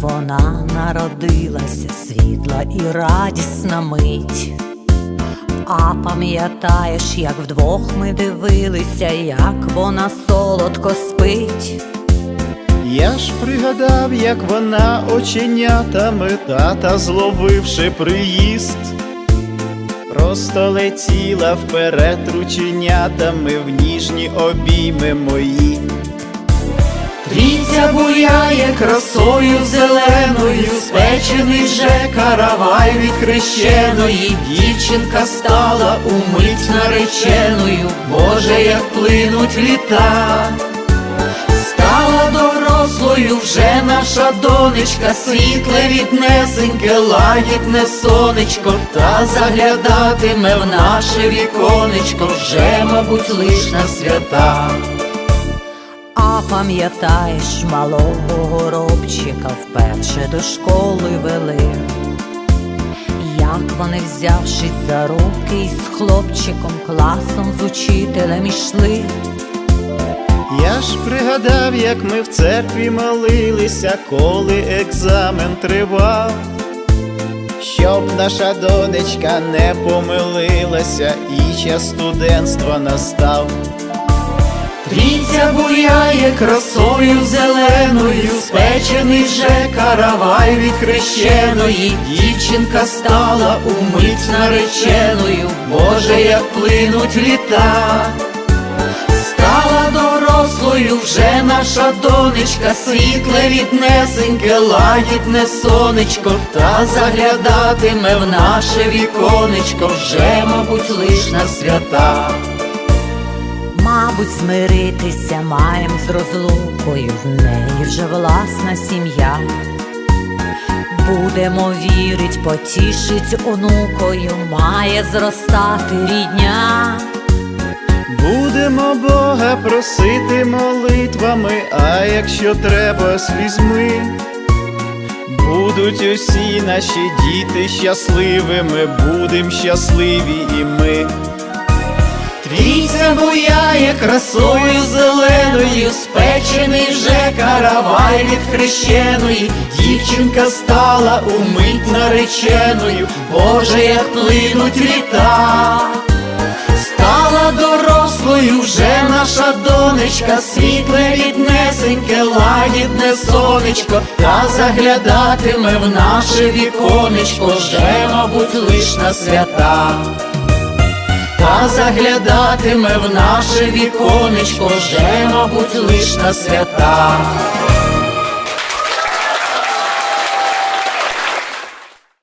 Вона народилася світла і радісна мить. А пам'ятаєш, як вдвох ми дивилися, як вона солодко спить. Я ж пригадав, як вона оченятами тата зловивши приїзд, просто летіла вперед рученятами в ніжні обійми мої. Буяє красою зеленою, спечений же каравай від хрещеної, дівчинка стала умить нареченою, Боже, як плинуть літа. Стала дорослою вже наша донечка, світле віднесеньке, лагідне сонечко, та заглядатиме в наше віконечко, вже, мабуть, лиш на свята. Пам'ятаєш малого горобчика вперше до школи вели, як вони, взявшись за руки, із хлопчиком класом з учителем ішли. Я ж пригадав, як ми в церкві молилися, коли екзамен тривав, щоб наша донечка не помилилася і час студентства настав. Трійця буяє красою зеленою, спечений же каравай від хрещеної, дівчинка стала умить нареченою, Боже, як плинуть літа. Стала дорослою вже наша донечка, світле віднесеньке, лагідне сонечко, та заглядатиме в наше віконечко, вже, мабуть, лиш на свята. Мабуть, змиритися маєм з розлукою, в неї вже власна сім'я. Будемо вірить, потішить онукою, має зростати рідня. Будемо Бога просити молитвами, а якщо треба слізьми, будуть усі наші діти щасливими, будем щасливі і ми. Трійця буяє красою зеленою, спечений вже каравай від хрещеної, дівчинка стала умить нареченою, Боже, як плинуть літа. Стала дорослою вже наша донечка, світле ріднесеньке, лагідне сонечко, та заглядатиме в наше віконечко, вже, мабуть, лиш на свята. Заглядатиме в наше віконечко, вже, мабуть, лиш на свята.